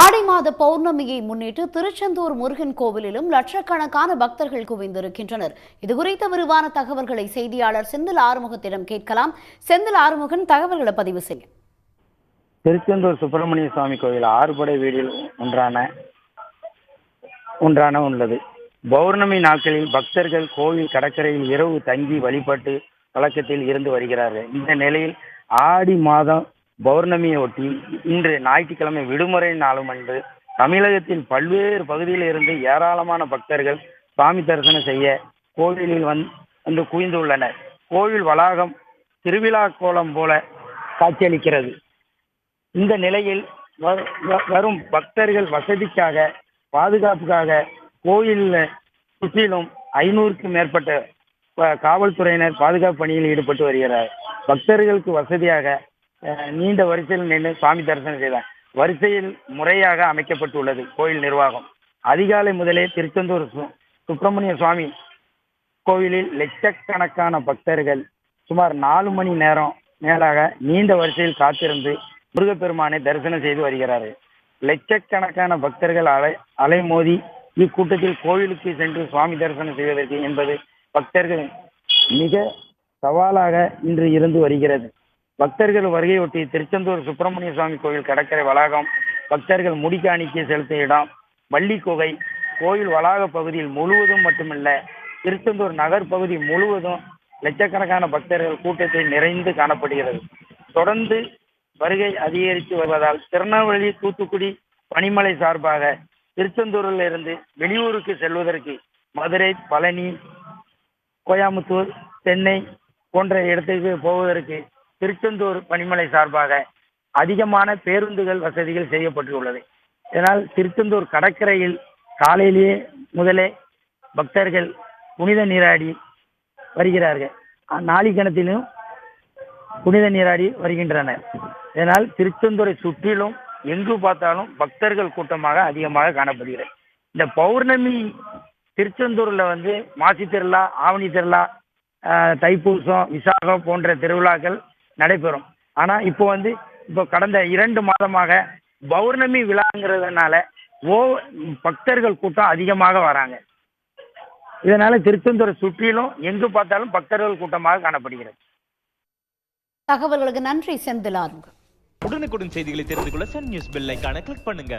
ஆடி மாத பௌர்ணமியை முன்னிட்டு திருச்செந்தூர் முருகன் கோவிலிலும் லட்சக்கணக்கான பக்தர்கள் குவிந்திருக்கின்றனர். இதுகுறித்த விரிவான தகவல்களை செய்தியாளர் செந்தில் ஆறுமுகத்திடம் கேட்கலாம். செந்தில் ஆறுமுகன் தகவல்களை பதிவு செய்ய திருச்செந்தூர் சுப்பிரமணிய சுவாமி கோவில் ஆறுபடை வீடில் ஒன்றான ஒன்றான உள்ளது. பௌர்ணமி நாட்களில் பக்தர்கள் கோவில் கடற்கரையில் இரவு தங்கி வழிபட்டு வழக்கத்தில் இருந்து வருகிறார்கள். இந்த நிலையில் ஆடி மாதம் பௌர்ணமியை ஒட்டி இன்று ஞாயிற்றுக்கிழமை விடுமுறை நாளும் அன்று தமிழகத்தின் பல்வேறு பகுதியில் இருந்து ஏராளமான பக்தர்கள் சாமி தரிசனம் செய்ய கோவிலில் வந்து வந்து குவிந்துள்ளனர். கோவில் வளாகம் திருவிழா கோலம் போல காட்சியளிக்கிறது. இந்த நிலையில் வ- வ- வரும் பக்தர்கள் வசதிக்காக பாதுகாப்புக்காக கோயிலில் சுற்றிலும் ஐநூறுக்கும் மேற்பட்ட காவல்துறையினர் பாதுகாப்பு பணியில் ஈடுபட்டு வருகிறார். பக்தர்களுக்கு வசதியாக நீண்ட வரிசையில் நின்று சுவாமி தரிசனம் செய்தார். வரிசையில் முறையாக அமைக்கப்பட்டுள்ளது கோயில் நிர்வாகம். அதிகாலை முதலே திருச்செந்தூர் சு- சுப்பிரமணிய சுவாமி கோவிலில் லட்சக்கணக்கான பக்தர்கள் சுமார் நாலு மணி நேரம் மேலாக நீண்ட வரிசையில் காத்திருந்து முருகப்பெருமானை தரிசனம் செய்து வருகிறார்கள். லட்சக்கணக்கான பக்தர்கள் அலை அலைமோதி இக்கூட்டத்தில் கோவிலுக்கு சென்று சுவாமி தரிசனம் செய்வதற்கு என்பது பக்தர்கள் மிக சவாலாக இன்று இருந்து வருகிறது. பக்தர்கள் வருகையொட்டி திருச்செந்தூர் சுப்பிரமணிய சுவாமி கோயில் கடற்கரை வளாகம் பக்தர்கள் முடிக்காணிக்கு செலுத்தும் இடம் வள்ளிக்குகை கோயில் வளாக பகுதியில் முழுவதும் மட்டுமல்ல திருச்செந்தூர் நகர் பகுதி முழுவதும் லட்சக்கணக்கான பக்தர்கள் கூட்டத்தை நிறைந்து காணப்படுகிறது. தொடர்ந்து வருகை அதிகரித்து வருவதால் திருநெல்வேலி தூத்துக்குடி பனிமலை சார்பாக திருச்செந்தூரில் இருந்து வெளியூருக்கு செல்வதற்கு மதுரை பழனி கோயம்புத்தூர் சென்னை போன்ற இடத்துக்கு போவதற்கு திருச்செந்தூர் பனிமலை சார்பாக அதிகமான பேருந்துகள் வசதிகள் செய்யப்பட்டுள்ளது. இதனால் திருச்செந்தூர் கடற்கரையில் காலையிலேயே முதலே பக்தர்கள் புனித நீராடி வருகிறார்கள். நாளிகணத்திலும் புனித நீராடி வருகின்றனர். இதனால் திருச்செந்தூரை சுற்றிலும் எங்கு பார்த்தாலும் பக்தர்கள் கூட்டமாக அதிகமாக காணப்படுகிறது. இந்த பௌர்ணமி திருச்செந்தூரில் வந்து மாசி திருவிழா ஆவணி திருவிழா தைப்பூசம் விசாகம் போன்ற திருவிழாக்கள் நடைபெறும். ஆனால் இப்போ வந்து இப்போ கடந்த இரண்டு மாதமாக பௌர்ணமி விழாங்கிறதுனால ஓ பக்தர்கள் கூட்டம் அதிகமாக வராங்க. இதனால திருச்செந்தூரை சுற்றிலும் எங்கு பார்த்தாலும் பக்தர்கள் கூட்டமாக காணப்படுகிறது. தகவல்களுக்கு நன்றி செந்தில் ஆறுமுகம் உடனுக்குடன் செய்திகளை தெரிந்து கொள்ள சன் நியூஸ் பெல் ஐகானை கிளிக் பண்ணுங்க.